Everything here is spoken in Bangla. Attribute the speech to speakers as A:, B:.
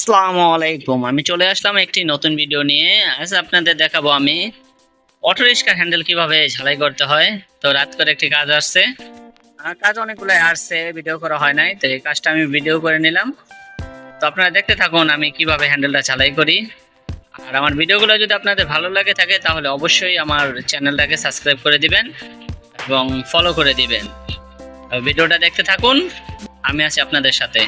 A: আসসালামু আলাইকুম। আমি চলে আসলাম একটি নতুন ভিডিও নিয়ে। আজ আপনাদের দেখাবো আমি অটো রিক্সার হ্যান্ডেল কীভাবে ঝালাই করতে হয়। তো রাত করে একটি কাজ আসছে। কাজ অনেকগুলো আসছে ভিডিও করা হয় নাই, তো এই কাজটা আমি ভিডিও করে নিলাম। তো আপনারা দেখতে থাকুন আমি কীভাবে হ্যান্ডেলটা ঝালাই করি। আর আমার ভিডিওগুলো যদি আপনাদের ভালো লাগে থাকে, তাহলে অবশ্যই আমার চ্যানেলটাকে সাবস্ক্রাইব করে দিবেন এবং ফলো করে দিবেন। ভিডিওটা দেখতে থাকুন, আমি আছি আপনাদের সাথে।